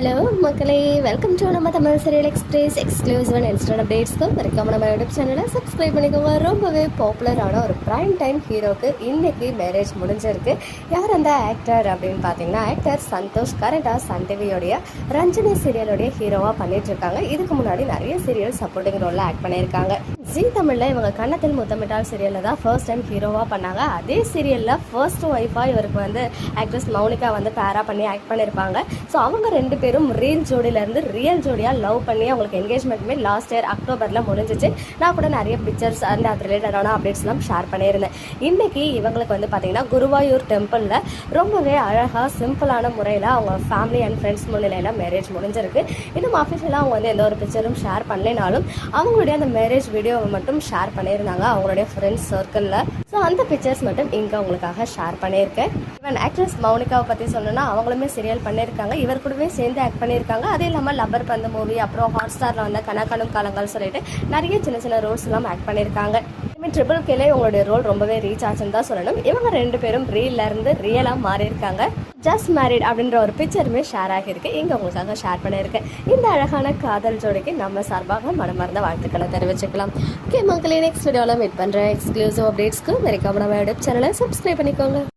Hello மக்களே. Welcome to நம்ம Tamil serial express exclusive and instant அப்டேட்ஸ்க்கு மறக்காம நம்ம யூடியூப் சேனலை சப்ஸ்கிரைப் பண்ணிக்கோங்க. ரொம்பவே பாப்புலரான ஒரு ப்ரைம் டைம் ஹீரோக்கு இன்னைக்கு மேரேஜ் முடிஞ்சிருக்கு. யார் அந்த ஆக்டர் அப்படின்னு பார்த்தீங்கன்னா ஆக்டர் சந்தோஷ். கரெக்டாக சன் டிவியோடைய ரஞ்சனி சீரியலுடைய ஹீரோவாக பண்ணிட்டு இருக்காங்க இதுக்கு முன்னாடி நிறைய சீரியல் சப்போர்ட்டிங் ரோலில் ஆக்ட் பண்ணியிருக்காங்க. ஜி தமிழில் இவங்க கண்ணத்தில் முத்தமிட்டால் சீரியலில் தான் ஃபர்ஸ்ட் டைம் ஹீரோவாக பண்ணாங்க. அதே சீரியலில் ஃபர்ஸ்ட் ஒய்ஃபாக இவருக்கு வந்து ஆக்ட்ரஸ் மௌனிகா வந்து பேரா பண்ணி ஆக்ட் பண்ணியிருப்பாங்க ஸோ அவங்க ரெண்டு பேரும் ரீல் ஜோடியிலேருந்து ரியல் ஜோடியாக லவ் பண்ணி அவங்களுக்கு என்கேஜ்மெண்ட்டுமே லாஸ்ட் இயர் அக்டோபரில் முடிஞ்சிச்சு. நான் கூட நிறைய பிக்சர்ஸ் அந்த அது ரிலேட்டடான அப்டேட்ஸ்லாம் ஷேர் பண்ணியிருந்தேன். இன்றைக்கி இவங்களுக்கு வந்து பார்த்திங்கன்னா குருவாயூர் டெம்பிளில் ரொம்பவே அழகாக சிம்பிளான முறையில் அவங்க ஃபேமிலி அண்ட் ஃப்ரெண்ட்ஸ் முன்னிலையில் மேரேஜ் முடிஞ்சிருக்கு. இன்னும் அஃபிஷியலாக அவங்க வந்து எந்த ஒரு பிக்சரும் ஷேர் பண்ணலைனாலும் அவங்களுடைய அந்த மேரேஜ் வீடியோவை மட்டும் ஷேர் பண்ணியிருந்தாங்க அவங்களுடைய ஃப்ரெண்ட்ஸ் சர்க்கிளில் ஸோ அந்த பிக்சர்ஸ் மட்டும் இங்கே உங்களுக்காக ஷேர் பண்ணியிருக்கேன். ஈவன் ஆக்ட்ரஸ் மௌனிகாவை பற்றி சொல்லணும்னா அவங்களுமே சீரியல் பண்ணியிருக்காங்க. இவர் கூடவே சேர்ந்து ஆக்ட் பண்ணியிருக்காங்க. அதே இல்லாமல் லப்பர் பந்த மூவி அப்புறம் ஹாட் ஸ்டாரில் வந்த கனகானும் காலங்கள் சொல்லிட்டு நிறைய சின்ன சின்ன ரோல்ஸ் எல்லாம் ஆக்ட் பண்ணியிருக்காங்க. இனிமேல் ட்ரிபிள் கேலே உங்களுடைய ரோல் ரொம்பவே ரீச் ஆச்சுன்னு தான் சொல்லணும். இவங்க ரெண்டு பேரும் ரீல்ல இருந்து ரியலாக மாறியிருக்காங்க. ஜஸ்ட் மேரிட் அப்படின்ற ஒரு பிக்சருமே ஷேர் ஆகியிருக்கு. இங்கே உங்களுக்காக ஷேர் பண்ணியிருக்கேன். இந்த அழகான காதல் ஜோடிக்கு நம்ம சார்பாக மனமார்ந்த வாழ்த்துக்களை தெரிவிச்சுக்கலாம். ஓகே மக்களே நெக்ஸ்ட் வீடியோவில் மீட் பண்ணுற எக்ஸ்க்ளூசிவ் அப்டேட்ஸ்க்கு மறக்காம நம்ம யூடியூப் சேனலை சப்ஸ்கிரைப் பண்ணிக்கோங்க.